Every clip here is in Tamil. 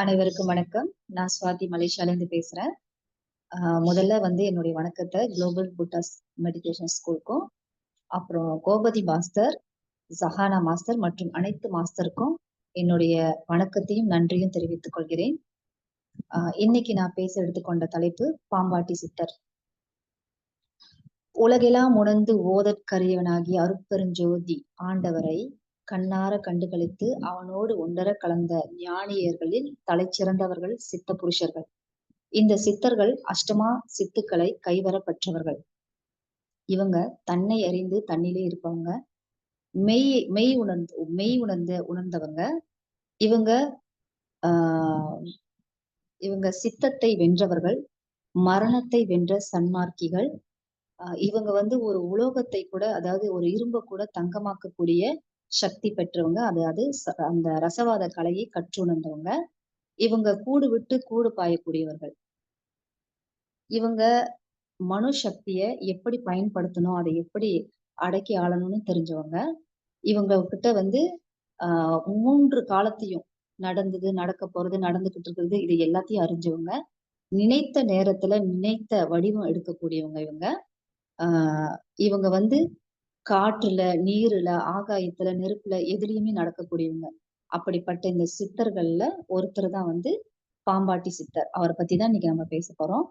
அனைவருக்கும் வணக்கம். நான் சுவாதி மலேசியால இருந்து பேசுறேன் முதல்ல வந்து என்னுடைய வணக்கத்தை குளோபல் புட்டாஸ் மெடிடேஷன் ஸ்கூலுக்கும் அப்புறம் கோபதி மாஸ்டர் ஜஹானா மாஸ்டர் மற்றும் அனைத்து மாஸ்டருக்கும் என்னுடைய வணக்கத்தையும் நன்றியும் தெரிவித்துக் கொள்கிறேன். இன்னைக்கு நான் பேச எடுத்துக்கொண்ட தலைப்பு பாம்பாட்டி சித்தர். உலகெல்லாம் உணர்ந்து ஓதற்கரியவனாகிய அருட்பெருஞ்சோதி ஆண்டவரை கண்ணார கண்டுகளித்து அவனோடு ஒன்றர கலந்த ஞானியர்களில் தலை சிறந்தவர்கள் சித்த புருஷர்கள். இந்த சித்தர்கள் அஷ்டமா சித்துக்களை கைவர பெற்றவர்கள். இவங்க தன்னை அறிந்து தன்னிலே இருப்பவங்க. மெய் மெய் உணர்ந்து மெய் உணர்ந்த உணர்ந்தவங்க. இவங்க ஆஹ் இவங்க சித்தத்தை வென்றவர்கள் மரணத்தை வென்ற சன்மார்க்கிகள். இவங்க வந்து ஒரு உலோகத்தை கூட அதாவது ஒரு இரும்பை கூட தங்கமாக்கக்கூடிய சக்தி பெற்றவங்க அதாவது அந்த ரசவாத கலையை கற்றுணர்ந்தவங்க. இவங்க கூடு விட்டு கூடு பாயக்கூடியவர்கள். இவங்க மனு சக்திய எப்படி பயன்படுத்தணும் அதை எப்படி அடக்கி ஆளணும்னு தெரிஞ்சவங்க. இவங்க கிட்ட வந்து ஆஹ் மூன்று காலத்தையும் நடந்தது நடக்க போறது நடந்துகிட்டு இருக்கிறது இது எல்லாத்தையும் அறிஞ்சவங்க. நினைத்த நேரத்துல நினைத்த வடிவம் எடுக்கக்கூடியவங்க இவங்க. ஆஹ் இவங்க வந்து காற்றுல நீருல ஆகாயத்துல நெருப்புல எதுலயுமே நடக்கக்கூடியவங்க. அப்படிப்பட்ட இந்த சித்தர்கள்ல ஒருத்தர் தான் வந்து பாம்பாட்டி சித்தர். அவரை பத்தி தான் இன்னைக்கு நம்ம பேச போறோம்.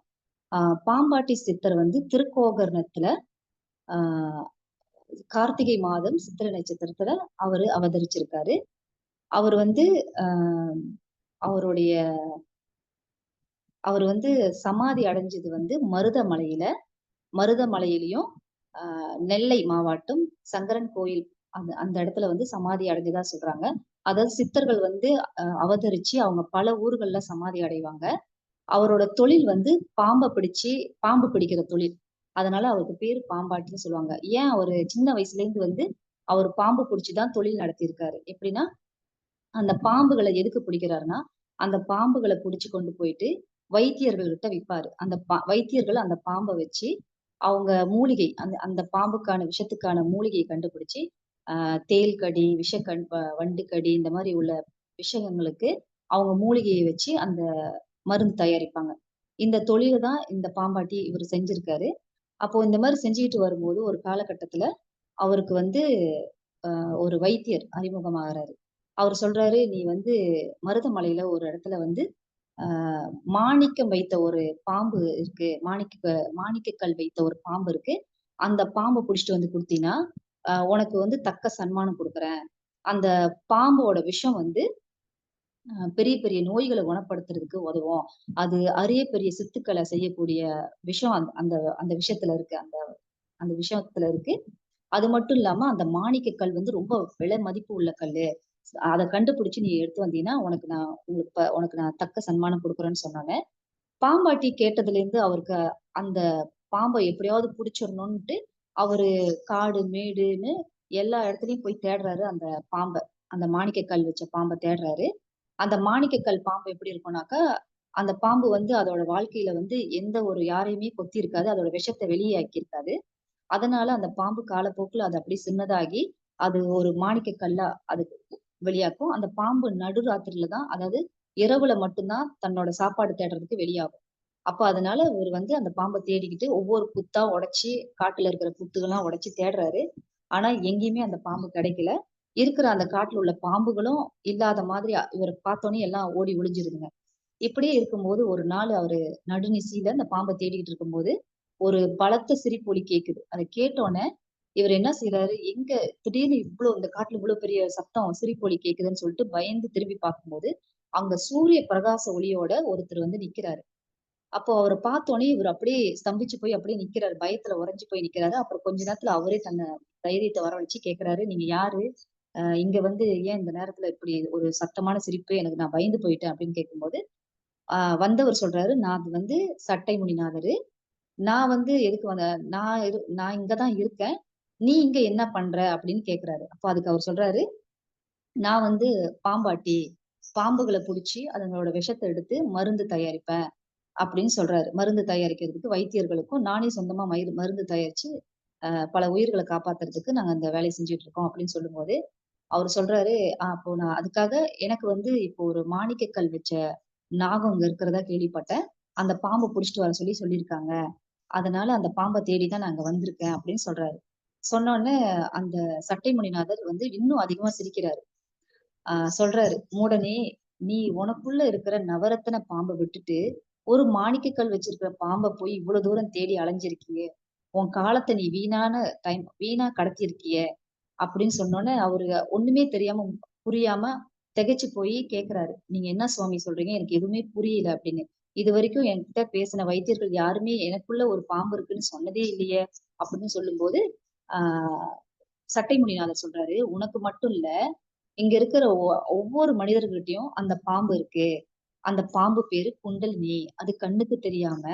ஆஹ் பாம்பாட்டி சித்தர் வந்து திருக்கோகர்ணத்துல ஆஹ் கார்த்திகை மாதம் சித்திர நட்சத்திரத்துல அவரு அவதரிச்சிருக்காரு. அவர் வந்து ஆஹ் அவருடைய அவர் வந்து சமாதி அடைஞ்சது வந்து மருதமலையில மருதமலையிலையும் நெல்லை மாவட்டம் சங்கரன் கோயில் அந்த அந்த இடத்துல வந்து சமாதி அடைஞ்சதா சொல்றாங்க. அதாவது சித்தர்கள் வந்து அவதரிச்சு அவங்க பல ஊர்கள்ல சமாதி அடைவாங்க. அவரோட தொழில் வந்து பாம்பை பிடிச்சு பாம்பு பிடிக்கிற தொழில். அதனால அவருக்கு பேரு பாம்பாட்டின்னு சொல்லுவாங்க. ஏன் அவரு சின்ன வயசுல இருந்து வந்து அவர் பாம்பு பிடிச்சுதான் தொழில் நடத்தியிருக்காரு? எப்படின்னா அந்த பாம்புகளை எதுக்கு பிடிக்கிறாருன்னா அந்த பாம்புகளை பிடிச்சு கொண்டு போயிட்டு வைத்தியர்கள்கிட்ட விற்பாரு. அந்த பா வைத்தியர்கள் அந்த பாம்பை வச்சு அவங்க மூலிகை அந்த அந்த பாம்புக்கான விஷத்துக்கான மூலிகையை கண்டுபிடிச்சு ஆஹ் தேல் கடி விஷக்கண் வண்டு கடி இந்த மாதிரி உள்ள விஷயங்களுக்கு அவங்க மூலிகையை வச்சு அந்த மருந்து தயாரிப்பாங்க. இந்த தொழில தான் இந்த பாம்பாட்டி இவர் செஞ்சிருக்காரு. அப்போ இந்த மாதிரி செஞ்சுக்கிட்டு வரும்போது ஒரு காலகட்டத்துல அவருக்கு வந்து ஒரு வைத்தியர் அறிமுகமாகறாரு. அவர் சொல்றாரு நீ வந்து மருதமலையில ஒரு இடத்துல வந்து மாணிக்கம் வைத்த ஒரு பாம்பு இருக்கு. மாணிக்க மாணிக்கக்கல் வைத்த ஒரு பாம்பு இருக்கு. அந்த பாம்பை பிடிச்சிட்டு வந்து கொடுத்தீங்கன்னா ஆஹ் உனக்கு வந்து தக்க சன்மானம் கொடுக்குறேன். அந்த பாம்போட விஷம் வந்து பெரிய பெரிய நோய்களை குணப்படுத்துறதுக்கு உதவும். அது அரிய பெரிய சித்துக்களை செய்யக்கூடிய விஷம் அந்த அந்த அந்த விஷயத்துல இருக்கு. அந்த அந்த விஷயத்துல இருக்கு. அது மட்டும் இல்லாம அந்த மாணிக்க கல் வந்து ரொம்ப விலை மதிப்பு உள்ள கல் அதை கண்டுபிடிச்சு நீ எடுத்து வந்தீங்கன்னா உனக்கு நான் உங்களுக்கு உனக்கு நான் தக்க சன்மானம் கொடுக்குறேன்னு சொன்னாங்க. பாம்பாட்டி கேட்டதுல இருந்து அவருக்கு அந்த பாம்பை எப்படியாவது பிடிச்சிடணும்னுட்டு அவரு காடு மேடுன்னு எல்லா இடத்துலயும் போய் தேடுறாரு அந்த பாம்பை. அந்த மாணிக்கக்கல் வச்ச பாம்பை தேடுறாரு. அந்த மாணிக்கக்கல் பாம்பு எப்படி இருக்கும்னாக்கா அந்த பாம்பு வந்து அதோட வாழ்க்கையில வந்து எந்த ஒரு யாரையுமே கொத்தி இருக்காது அதோட விஷத்தை வெளியே ஆக்கியிருக்காது அதனால அந்த பாம்பு காலப்போக்கில் அது அப்படி சின்னதாகி அது ஒரு மாணிக்க கல்லா அது வெளியாக்கும். அந்த பாம்பு நடுராத்திரில தான் அதாவது இரவுல மட்டும்தான் தன்னோட சாப்பாடு தேடுறதுக்கு வெளியாகும். அப்ப அதனால இவர் வந்து அந்த பாம்பை தேடிக்கிட்டு ஒவ்வொரு புத்தா உடைச்சி காட்டுல இருக்கிற புத்துகள்லாம் உடைச்சி தேடுறாரு. ஆனா எங்கேயுமே அந்த பாம்பு கிடைக்கல. இருக்கிற அந்த காட்டுல உள்ள பாம்புகளும் இல்லாத மாதிரி இவரை பார்த்தோன்னே எல்லாம் ஓடி ஒளிஞ்சிருதுங்க. இப்படியே இருக்கும்போது ஒரு நாள் அவரு நடுநிசையில அந்த பாம்பை தேடிக்கிட்டு இருக்கும்போது ஒரு பலத்த சிரிப்பொலி கேக்குது. அதை கேட்டோன்னே இவர் என்ன செய்யறாரு எங்க திடீர்னு இவ்வளவு இந்த காட்டுல இவ்வளவு பெரிய சத்தம் சிரிப்பொலி கேக்குதுன்னு சொல்லிட்டு பயந்து திரும்பி பார்க்கும்போது அங்க சூரிய பிரகாச ஒளியோட ஒருத்தர் வந்து நிக்கிறாரு. அப்போ அவரை பார்த்தோன்னே இவர் அப்படியே ஸ்தம்பிச்சு போய் அப்படியே நிக்கிறாரு. பயத்துல உறைஞ்சு போய் நிக்கிறாரு. அப்புறம் கொஞ்ச நேரத்துல அவரே தன்னை தைரியத்தை வரவழைச்சு கேக்குறாரு. நீங்க யாரு? ஆஹ் இங்க வந்து ஏன் இந்த நேரத்துல இப்படி ஒரு சத்தமான சிரிப்பு? எனக்கு நான் பயந்து போயிட்டேன். அப்படின்னு கேட்கும்போது ஆஹ் வந்தவர் சொல்றாரு நான் வந்து சட்டை முனிநாதரு. நான் வந்து எதுக்கு வந்த நான் இரு நான் இங்கதான் இருக்கேன். நீ இங்க என்ன பண்ற அப்படின்னு கேக்குறாரு அப்ப அதுக்கு அவர் சொல்றாரு நான் வந்து பாம்பாட்டி பாம்புகளை பிடிச்சி அதனோட விஷத்தை எடுத்து மருந்து தயாரிப்பேன் அப்படின்னு சொல்றாரு மருந்து தயாரிக்கிறதுக்கு வைத்தியர்களுக்கும் நானே சொந்தமா மயிர் மருந்து தயாரிச்சு பல உயிர்களை காப்பாத்துறதுக்கு நாங்க அந்த வேலையை செஞ்சுட்டு இருக்கோம் அப்படின்னு சொல்லும் போது சொல்றாரு, அப்போ நான் அதுக்காக எனக்கு வந்து இப்போ ஒரு மாணிக்கக்கல் வச்ச நாகம் இங்க இருக்கிறதா கேள்விப்பட்டேன். அந்த பாம்பை பிடிச்சிட்டு வர சொல்லி சொல்லியிருக்காங்க. அதனால அந்த பாம்பை தேடி தான் நாங்க வந்திருக்கேன்." அப்படின்னு சொல்றாரு. சொன்னோனே அந்த சட்டை முனிநாதர் வந்து இன்னும் அதிகமா சிரிக்கிறாரு. ஆஹ் சொல்றாரு, "மூடனே! நீ உனக்குள்ள இருக்கிற நவரத்தன பாம்பை விட்டுட்டு, ஒரு மாணிக்கக்கல் வச்சிருக்கிற பாம்பை போய் இவ்வளவு தூரம் தேடி அலைஞ்சிருக்கியே! உன் காலத்தை நீ வீணான டைம் வீணா கடத்தியிருக்கியே!" அப்படின்னு சொன்னோனே, அவரு ஒண்ணுமே தெரியாம, புரியாம திகைச்சு போய் கேக்குறாரு "நீங்க என்ன சுவாமி சொல்றீங்க? எனக்கு எதுவுமே புரியல" அப்படின்னு. இது வரைக்கும் என்கிட்ட பேசின வைத்தியர்கள் யாருமே எனக்குள்ள ஒரு பாம்பு இருக்குன்னு சொன்னதே இல்லையே!" அப்படின்னு சொல்லும்போது, ஆ சட்டை முனிநாதர் சொல்றாரு, "உனக்கு மட்டும் இல்ல, இங்க இருக்கிற ஒ ஒவ்வொரு மனிதர்கிட்டயும் அந்த பாம்பு இருக்கு. அந்த பாம்பு பேரு குண்டலினி. அது கண்ணுக்கு தெரியாம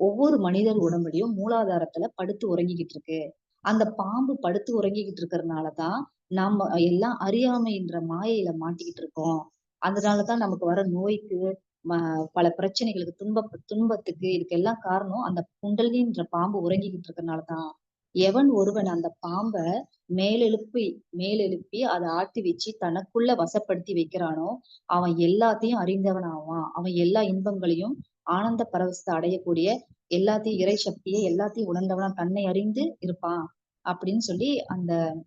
ஒவ்வொரு மனிதர் உடம்புலயும் மூலாதாரத்துல படுத்து உறங்கிக்கிட்டு இருக்கு. அந்த பாம்பு படுத்து உறங்கிக்கிட்டு இருக்கிறதுனாலதான் நம்ம எல்லாம் அறியாமைன்ற மாயையில மாட்டிக்கிட்டு இருக்கோம். அதனால தான் நமக்கு வர நோய்க்கு, ம பல பிரச்சனைகளுக்கு, துன்ப துன்பத்துக்கு இதுக்கெல்லாம் காரணம் அந்த குண்டலின்ற பாம்பு உறங்கிக்கிட்டு இருக்கனால தான். எவன் ஒருவன் அந்த பாம்ப மேலெழுப்பி மேலெழுப்பி அதை ஆட்டி வச்சு தனக்குள்ள வசப்படுத்தி வைக்கிறானோ, அவன் எல்லாத்தையும் அறிந்தவன் ஆவான். அவன் எல்லா இன்பங்களையும் ஆனந்த பரவசத்தை அடையக்கூடிய எல்லாத்தையும் இறை சக்தியை எல்லாத்தையும் உணர்ந்தவனா தன்னை அறிந்து இருப்பான். அப்படின்னு சொல்லி அந்த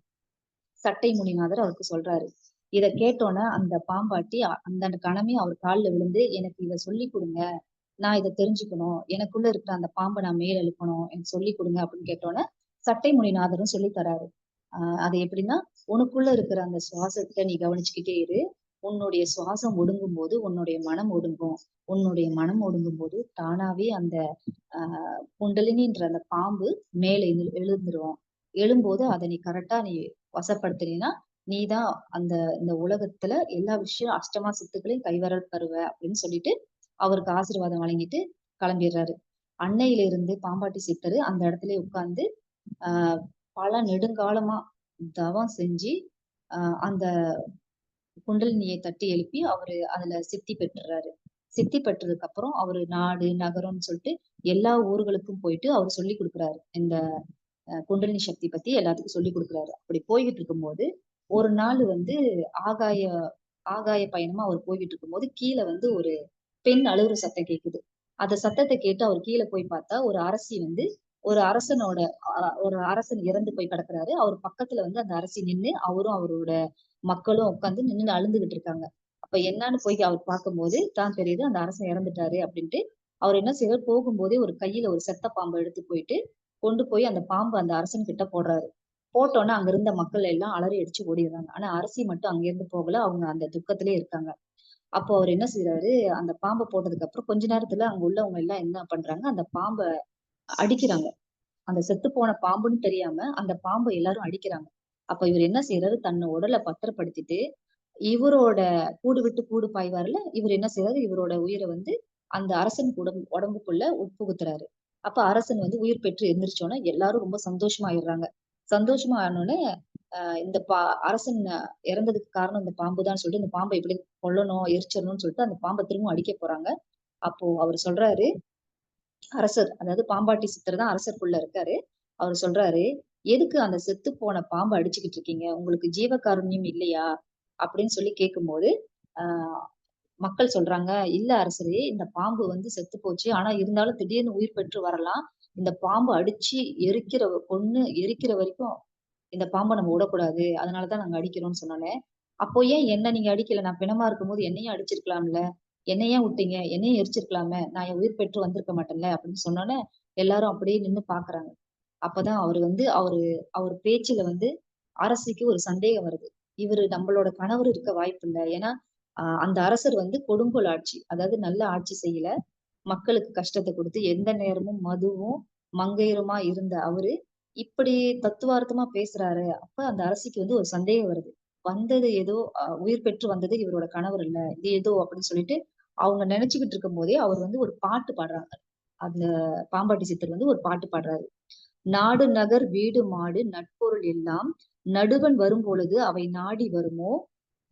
சட்டை முனிநாதர் அவருக்கு சொல்றாரு. இத கேட்டோனே அந்த பாம்பாட்டி அந்த கணமே அவர் கால்ல விழுந்து, "எனக்கு இதை சொல்லிக் கொடுங்க நான் இதை தெரிஞ்சுக்கணும். எனக்குள்ள இருக்கிற அந்த பாம்பை நான் மேல் எழுப்பணும். எனக்கு சொல்லிக் கொடுங்க அப்படின்னு கேட்டோன்னே சட்டை முனிநாதரும் சொல்லி தராரு. ஆஹ் அது எப்படின்னா, "உனக்குள்ள இருக்கிற அந்த சுவாசத்தை நீ கவனிச்சுக்கிட்டே இரு. உன்னுடைய சுவாசம் ஒடுங்கும் போது உன்னுடைய மனம் ஒடுங்கும். உன்னுடைய மனம் ஒடுங்கும் போது தானாவே அந்த ஆஹ் குண்டலினின்ற அந்த பாம்பு மேலே எழு எழுந்துரும். எழும்போது அதை நீ கரெக்டா நீ வசப்படுத்தினீன்னா, நீ தான் அந்த இந்த உலகத்துல எல்லா விஷயம் அஷ்டமா சித்துக்களையும் கைவரல் தருவ." அப்படின்னு சொல்லிட்டு, அவருக்கு ஆசீர்வாதம் வழங்கிட்டு கிளம்பிடுறாரு அன்னையிலிருந்து பாம்பாட்டி சித்தரு அந்த இடத்துல உட்கார்ந்து, பல நெடுங்காலமா தவம் செஞ்சு, அந்த குண்டலினியை தட்டி எழுப்பி அவரு அதுல சித்தி பெற்றுறாரு. சித்தி பெற்றதுக்கு அப்புறம் அவரு நாடு, நகரம்னு சொல்லிட்டு எல்லா ஊர்களுக்கும் போயிட்டு அவர் சொல்லிக் கொடுக்குறாரு இந்த குண்டலினி சக்தி பத்தி எல்லாத்துக்கும் சொல்லிக் கொடுக்குறாரு அப்படி போய்கிட்டு இருக்கும்போது, ஒரு நாள் வந்து ஆகாய ஆகாய பயணமா அவர் போய்கிட்டு இருக்கும்போது, கீழே வந்து ஒரு பெண் அழுகுற சத்தம் கேட்குது. அந்த சத்தத்தை கேட்டு அவர் கீழே போய் பார்த்தா, ஒரு அரசி வந்து ஒரு அரசனோட ஒரு அரசன் இறந்து போய் கிடக்குறாரு. அவர் பக்கத்துல வந்து அந்த அரசி நின்று அவரும் அவரோட மக்களும் உட்காந்து நின்று அழுந்துகிட்டு இருக்காங்க. அப்ப என்னன்னு போய் அவர் பார்க்கும்போது தான் தெரியுது, அந்த அரசன் இறந்துட்டாரு அப்படின்ட்டு. அவர் என்ன செய்றாரு, போகும்போதே ஒரு கையில ஒரு செத்த பாம்பை எடுத்து போயிட்டு, கொண்டு போய் அந்த பாம்பு அந்த அரசன் கிட்ட போடுறாரு. போட்டோன்னே அங்க இருந்த மக்கள் எல்லாம் அலறி அடிச்சு ஓடிடுறாங்க ஆனா அரசி மட்டும் அங்கேருந்து போகல. அவங்க அந்த துக்கத்திலேயே இருக்காங்க. அப்போ அவர் என்ன செய்யறாரு அந்த பாம்பை போட்டதுக்கு அப்புறம் கொஞ்ச நேரத்துல அங்க உள்ளவங்க எல்லாம் என்ன பண்றாங்க, அந்த பாம்பை அடிக்கிறாங்க. அந்த செத்து போன பாம்புன்னு தெரியாம, அந்த பாம்பை எல்லாரும் அடிக்கிறாங்க. அப்ப இவர் என்ன செய்றாரு, தன்னை உடல பத்திரப்படுத்திட்டு, இவரோட கூடு விட்டு கூடு பாய்வார்ல, இவர் என்ன செய்றாரு, இவரோட உயிரை வந்து அந்த அரசன் உடம்பு உடம்புக்குள்ள உட்புகுத்துறாரு. அப்ப அரசன் வந்து உயிர் பெற்று எந்திரிச்சோனே, எல்லாரும் ரொம்ப சந்தோஷமா ஆயிடுறாங்க. சந்தோஷமா ஆனோடனே இந்த பா அரசன் இறந்ததுக்கு காரணம் இந்த பாம்பு தான் சொல்லிட்டு, இந்த பாம்பை எப்படி கொல்லணும், எரிச்சிடணும்னு சொல்லிட்டு அந்த பாம்பை திரும்பவும் அடிக்க போறாங்க. அப்போ அவர் சொல்றாரு, அரசர் அதாவது பாம்பாட்டி சித்தர் தான் அரசருக்குள்ள இருக்காரு. அவர் சொல்றாரு, "எதுக்கு அந்த செத்துப்போன பாம்பை அடிச்சுக்கிட்டு இருக்கீங்க? உங்களுக்கு ஜீவகாருண்யம் இல்லையா?" அப்படின்னு சொல்லி கேட்கும்போது, ஆஹ் மக்கள் சொல்றாங்க, "இல்ல அரசரே, இந்த பாம்பு வந்து செத்து போச்சு. ஆனா இருந்தாலும் திடீர்னு உயிர் பெற்று வரலாம். இந்த பாம்பு அடிச்சு எரிக்கிற கொன்னு எரிக்கிற வரைக்கும் இந்த பாம்பை நம்ம விடக்கூடாது. அதனால தான் நாங்க அடிக்கிறோம்னு" சொன்னோன்னே "அப்போ ஏன் என்ன நீங்க அடிக்கல? நான் பிணமா இருக்கும்போது என்னையும் அடிச்சிருக்கலாம்ல? என்னையே விட்டீங்க? என்னையும் எரிச்சிருக்கலாமே! நான் என் உயிர் பெற்று வந்திருக்க மாட்டேன்ல?" அப்படின்னு சொன்னோன்னே எல்லாரும் அப்படியே நின்னு பாக்குறாங்க அப்பதான் அவரு வந்து அவரு அவர் பேச்சுல வந்து அரசிக்கு ஒரு சந்தேகம் வருது. இவரு நம்மளோட கணவர் இருக்க வாய்ப்பு இல்லை ஏன்னா, அந்த அரசர் வந்து கொடுங்கோல் ஆட்சி. அதாவது நல்ல ஆட்சி செய்யல. மக்களுக்கு கஷ்டத்தை கொடுத்து எந்த நேரமும் மதுவும், மங்கையருமா இருந்த அவரு, இப்படி தத்துவார்த்தமா பேசுறாரு. அப்ப அந்த அரசிக்கு வந்து ஒரு சந்தேகம் வருது. வந்தது ஏதோ உயிர் பெற்று வந்தது இவரோட கணவர் இல்ல. இது ஏதோ அப்படின்னு சொல்லிட்டு, அவங்க நினைச்சுக்கிட்டு இருக்கும்போதே, அவர் வந்து ஒரு பாட்டு பாடுறாங்க. அந்த பாம்பாட்டி சித்தர் வந்து ஒரு பாட்டு பாடுறாரு. "நாடு நகர் வீடு மாடு நட்பொருள் எல்லாம் நடுவன் வரும்பொழுது அவை நாடி வருமோ?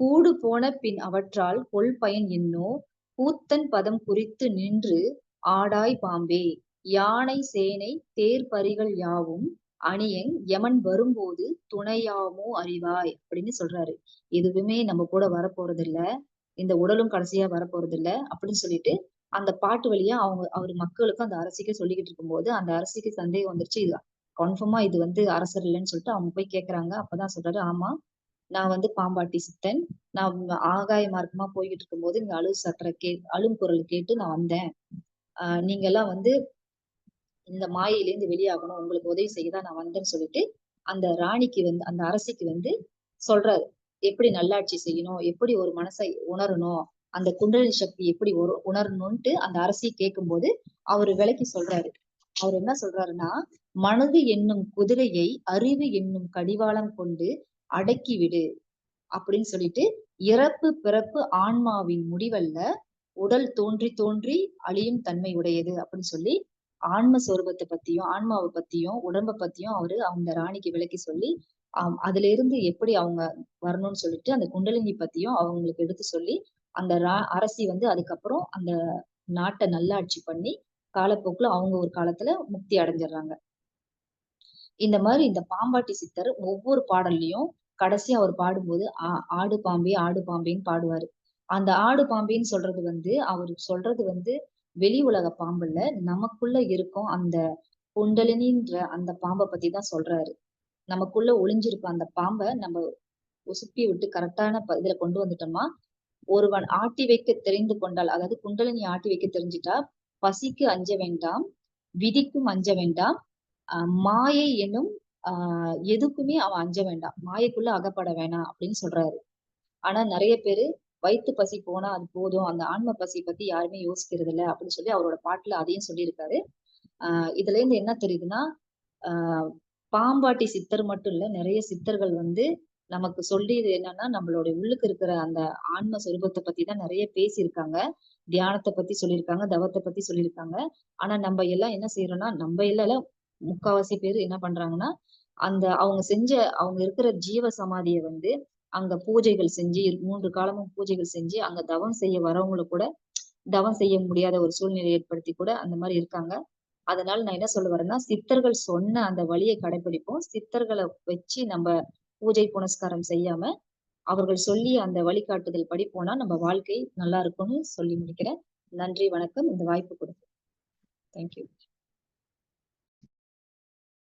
கூடு போன பின் அவற்றால் கொள்பயன் என்னோ? கூத்தன் பதம் குறித்து நின்று ஆடாய் பாம்பே! யானை சேனை தேர் பரிகள் யாவும் அணியன் யமன் வரும்போது துணையாமோ அறிவாய் அப்படின்னு சொல்றாரு எதுவுமே நம்ம கூட வரப்போறது இல்ல இந்த உடலும் கடைசியா வரப்போறது இல்ல அப்படின்னு சொல்லிட்டு அந்த பாட்டு வழியா அவங்க அவர் மக்களுக்கும் அந்த அரசிக்கு சொல்லிக்கிட்டு இருக்கும்போது அந்த அரசிக்கு சந்தேகம் வந்துருச்சு. இது கன்ஃபார்மா இது வந்து அரசர் இல்லைன்னு சொல்லிட்டு அவங்க போய் கேக்குறாங்க. அப்பதான் சொல்றாரு ஆமா நான் வந்து பாம்பாட்டி சித்தன். நான் ஆகாய மார்க்கமா போய்கிட்டு இருக்கும்போது இந்த அழு சற்ற கே அழும் குரல் கேட்டு நான் வந்தேன். ஆஹ் நீங்க எல்லாம் வந்து இந்த மாயிலேருந்து வெளியாகணும். உங்களுக்கு உதவி செய்யதான் நான் வந்தேன்னு சொல்லிட்டு அந்த ராணிக்கு வந்து அந்த அரசிக்கு வந்து சொல்றாரு. எப்படி நல்லாட்சி செய்யணும்? எப்படி ஒரு மனசை உணரணும்? அந்த குண்டலினி சக்தி எப்படி ஒரு உணரணும்ட்டு அந்த அரசி கேட்கும்போது அவரு விலைக்கு சொல்றாரு. அவர் என்ன சொல்றாருன்னா மனது என்னும் குதிரையை அறிவு என்னும் கடிவாளம் கொண்டு அடக்கி விடு அப்படின்னு சொல்லிட்டு இறப்பு பிறப்பு ஆன்மாவின் முடிவல்ல உடல் தோன்றி தோன்றி அழியும் தன்மை உடையது அப்படின்னு சொல்லி ஆன்ம சொரூபத்தை பத்தியும் ஆன்மாவை பத்தியும் உடம்ப பத்தியும் அவரு அந்த ராணிக்கு விளக்கி சொல்லி அதுல இருந்து எப்படி அவங்க வரணும்னு சொல்லிட்டு அந்த குண்டலினி பத்தியும் அவங்களுக்கு எடுத்து சொல்லி அந்த ரா அரசி வந்து அதுக்கப்புறம் அந்த நாட்டை நல்லாட்சி பண்ணி காலப்போக்குல அவங்க ஒரு காலத்துல முக்தி அடைஞ்சிடுறாங்க. இந்த மாதிரி இந்த பாம்பாட்டி சித்தர் ஒவ்வொரு பாடல்லையும் கடைசியா அவர் பாடும்போது ஆ ஆடு பாம்பே ஆடு பாம்பேன்னு பாடுவாரு. அந்த ஆடு பாம்பேன்னு சொல்றது வந்து அவர் சொல்றது வந்து வெளி உலக பாம்புல நமக்குள்ள இருக்கும் அந்த குண்டலினின்ற அந்த பாம்பை பத்தி தான் சொல்றாரு. நமக்குள்ள ஒளிஞ்சிருக்க அந்த பாம்பை நம்ம உசுப்பி விட்டு கரெக்டான இதுல கொண்டு வந்துட்டோம்னா ஒருவன் ஆட்டி வைக்க தெரிந்து கொண்டால் அதாவது குண்டலினி ஆட்டி வைக்க தெரிஞ்சிட்டா பசிக்கு அஞ்ச வேண்டாம் விதிக்கும் அஞ்ச வேண்டாம் மாயை என்னும் ஆஹ் எதுக்குமே அவன் அஞ்ச வேண்டாம் மாயைக்குள்ள அகப்பட வேணாம் அப்படின்னு சொல்றாரு. ஆனா நிறைய பேரு வயிற்று பசி போனா அது போதும் அந்த ஆன்ம பசி பத்தி யாருமே யோசிக்கிறது இல்லை அப்படின்னு சொல்லி அவரோட பாட்டுல அதையும் சொல்லியிருக்காரு. ஆஹ் இதுல இருந்து என்ன தெரியுதுன்னா ஆஹ் பாம்பாட்டி சித்தர் மட்டும் இல்ல நிறைய சித்தர்கள் வந்து நமக்கு சொல்லியது என்னன்னா நம்மளுடைய உள்ளுக்கு இருக்கிற அந்த ஆன்ம சொரூபத்தை பத்தி தான் நிறைய பேசியிருக்காங்க. தியானத்தை பத்தி சொல்லியிருக்காங்க தவத்தை பத்தி சொல்லியிருக்காங்க. ஆனா நம்ம எல்லாம் என்ன செய்யறோம்னா நம்ம எல்லாம் முக்காவாசி பேர் என்ன பண்றாங்கன்னா அந்த அவங்க செஞ்ச அவங்க இருக்கிற ஜீவ சமாதியை வந்து அங்க பூஜைகள் செஞ்சு மூன்று காலமும் பூஜைகள் செஞ்சு அங்க தவம் செய்ய வரவங்களை கூட தவம் செய்ய முடியாத ஒரு சூழ்நிலை ஏற்படுத்தி கூட அந்த மாதிரி இருக்காங்க. அதனால நான் என்ன சொல்ல வரேன்னா சித்தர்கள் சொன்ன அந்த வழியை கடைபிடிப்போம் சித்தர்களை வச்சு நம்ம பூஜை புனஸ்காரம் செய்யாம அவர்கள் சொல்லி அந்த வழிகாட்டுதல் படி போனா நம்ம வாழ்க்கை நல்லா இருக்கும்னு சொல்லி முடிக்கிறேன். நன்றி வணக்கம். இந்த வாய்ப்பு கொடுத்து தேங்க்யூ